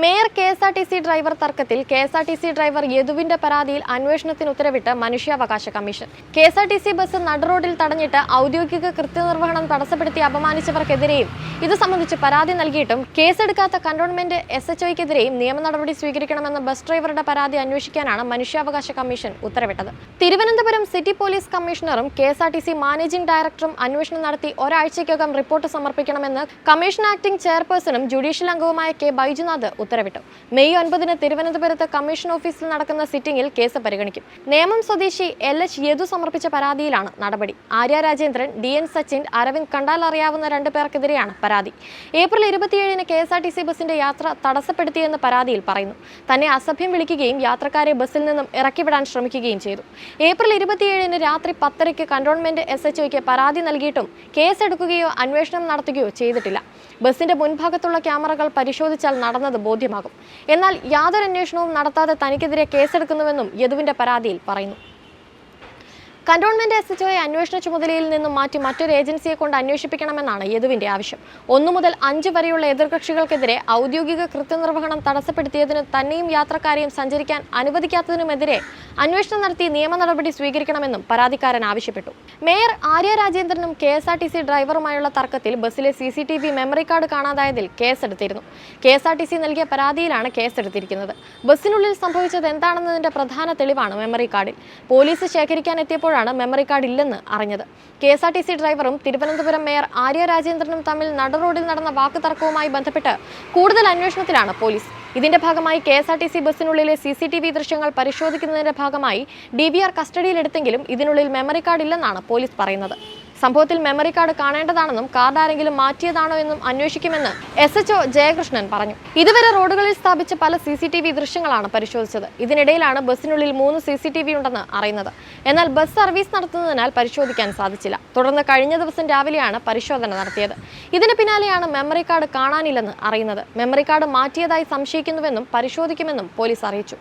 Mayor K S R T C driver തർക്കത്തിൽ K S R T C driver യദുവിന്റെ പരാതിയിൽ അന്വേഷണത്തിന് ഉത്തരവിട്ട് മനുഷ്യാവകാശ commission. K S R T C bus നടുറോഡിൽ തടഞ്ഞിട്ട് ഔദ്യോഗിക കൃത്യനിർവഹണം തടസ്സപ്പെടുത്തി അപമാനിച്ചവർക്കെതിരെയും ഇത് സംബന്ധിച്ച് പരാതി നൽകിയിട്ടും കേസെടുക്കാത്ത കന്റോൺമെന്റ് എസ് എച്ച് ഒയ്ക്കെതിരെയും നിയമ നടപടി സ്വീകരിക്കണമെന്ന ബസ് ഡ്രൈവറുടെ പരാതി അന്വേഷിക്കാനാണ് മനുഷ്യാവകാശ കമ്മീഷൻ ഉത്തരവിട്ടത്. Thiruvananthapuram city police കമ്മീഷണറും K S R T C managing ഡയറക്ടറും അന്വേഷണം നടത്തി ഒരാഴ്ചയ്ക്കകം റിപ്പോർട്ട് സമർപ്പിക്കണമെന്ന് കമ്മീഷൻ ആക്ടിംഗ് ചെയർപേഴ്സണും ജുഡീഷ്യൽ അംഗവുമായ കെ ബൈജുനാഥ് ഉത്തരവിട്ടു. മെയ് ഒൻപതിന് തിരുവനന്തപുരത്ത് കമ്മീഷൻ ഓഫീസിൽ നടക്കുന്ന സിറ്റിംഗിൽ കേസ് പരിഗണിക്കും. നേമം സ്വദേശി എൽ. എച്ച്. യദു സമർപ്പിച്ച പരാതിയിലാണ് നടപടി. ആര്യ രാജേന്ദ്രൻ ഡി. എൻ. സച്ചിൻ അരവിന്ദ് കണ്ടാൽ അറിയാവുന്ന രണ്ടു പേർക്കെതിരെയാണ് പരാതി. ഏപ്രിൽ ഇരുപത്തിയേഴിന് K. S. R. T. C ബസിന്റെ യാത്ര തടസ്സപ്പെടുത്തിയെന്ന് പരാതിയിൽ പറയുന്നു. തന്നെ അസഭ്യം വിളിക്കുകയും യാത്രക്കാരെ ബസ്സിൽ നിന്നും ഇറക്കിവിടാൻ ശ്രമിക്കുകയും ചെയ്തു. ഏപ്രിൽ ഇരുപത്തിയേഴിന് രാത്രി പത്തരയ്ക്ക് കന്റോൺമെന്റ് എസ്. എച്ച്. ഒയ്ക്ക് പരാതി നൽകിയിട്ടും കേസ് എടുക്കുകയോ അന്വേഷണം നടത്തുകയോ ചെയ്തിട്ടില്ല. ബസിന്റെ മുൻഭാഗത്തുള്ള ക്യാമറകൾ പരിശോധിച്ചാൽ നടന്നത് ബോധ്യമാകും. എന്നാൽ യാതൊരു അന്വേഷണവും നടത്താതെ തനിക്കെതിരെ കേസെടുക്കുന്നുവെന്നും യദുവിന്റെ പരാതിയിൽ പറയുന്നു. കന്റോൺമെന്റ് എസ് എച്ച് അന്വേഷണ ചുമതലയിൽ നിന്നും മാറ്റി മറ്റൊരു ഏജൻസിയെ കൊണ്ട് അന്വേഷിപ്പിക്കണമെന്നാണ് യദുവിന്റെ ആവശ്യം. ഒന്നു മുതൽ അഞ്ച് വരെയുള്ള എതിർകക്ഷികൾക്കെതിരെ ഔദ്യോഗിക കൃത്യനിർവഹണം തടസ്സപ്പെടുത്തിയതിന് തന്നെയും യാത്രക്കാരെയും സഞ്ചരിക്കാൻ അനുവദിക്കാത്തതിനുമെതിരെ അന്വേഷണം നടത്തി നിയമ നടപടി സ്വീകരിക്കണമെന്നും പരാതിക്കാരൻ ആവശ്യപ്പെട്ടു. Mayor Arya രാജേന്ദ്രനും K S R T C ഡ്രൈവറുമായുള്ള തർക്കത്തിൽ ബസ്സിലെ C C T V memory card കാണാതായതിൽ കേസെടുത്തിരുന്നു. K S R T C നൽകിയ പരാതിയിലാണ് കേസെടുത്തിരിക്കുന്നത്. ബസ്സിനുള്ളിൽ സംഭവിച്ചത് എന്താണെന്നതിന്റെ പ്രധാന തെളിവാണ് മെമ്മറി കാർഡിൽ. പോലീസ് ശേഖരിക്കാൻ എത്തിയപ്പോഴാണ് മെമ്മറി കാർഡ് ഇല്ലെന്ന് അറിഞ്ഞത്. K S R T C ഡ്രൈവറും തിരുവനന്തപുരം മേയർ ആര്യ രാജേന്ദ്രനും തമ്മിൽ നടുറോഡിൽ നടന്ന വാക്ക് തർക്കവുമായി ബന്ധപ്പെട്ട് കൂടുതൽ അന്വേഷണത്തിലാണ് പോലീസ്. ഇതിന്റെ ഭാഗമായി K S R T C ബസ്സിനുള്ളിലെ C C T V ദൃശ്യങ്ങൾ പരിശോധിക്കുന്നതിന്റെ ഭാഗമായി ഡി ബി ആർ കസ്റ്റഡിയിലെടുത്തെങ്കിലും ഇതിനുള്ളിൽ മെമ്മറി കാർഡ് ഇല്ലെന്നാണ് പോലീസ് പറയുന്നത്. സംഭവത്തിൽ മെമ്മറി കാർഡ് കാണേണ്ടതാണെന്നും കാർഡ് ആരെങ്കിലും മാറ്റിയതാണോ എന്നും അന്വേഷിക്കുമെന്ന് എസ് എച്ച്ഒ ജയകൃഷ്ണൻ പറഞ്ഞു. ഇതുവരെ റോഡുകളിൽ സ്ഥാപിച്ച പല സി സി ടി വി ദൃശ്യങ്ങളാണ് പരിശോധിച്ചത്. ഇതിനിടയിലാണ് ബസ്സിനുള്ളിൽ മൂന്ന് സി സി ടി വി ഉണ്ടെന്ന് അറിയുന്നത്. എന്നാൽ ബസ് സർവീസ് നടത്തുന്നതിനാൽ പരിശോധിക്കാൻ സാധിച്ചില്ല. തുടർന്ന് കഴിഞ്ഞ ദിവസം രാവിലെയാണ് പരിശോധന നടത്തിയത്. ഇതിന് പിന്നാലെയാണ് മെമ്മറി കാർഡ് കാണാനില്ലെന്ന് അറിയുന്നത്. മെമ്മറി കാർഡ് മാറ്റിയതായി സംശയിക്കുന്നുവെന്നും പരിശോധിക്കുമെന്നും പോലീസ് അറിയിച്ചു.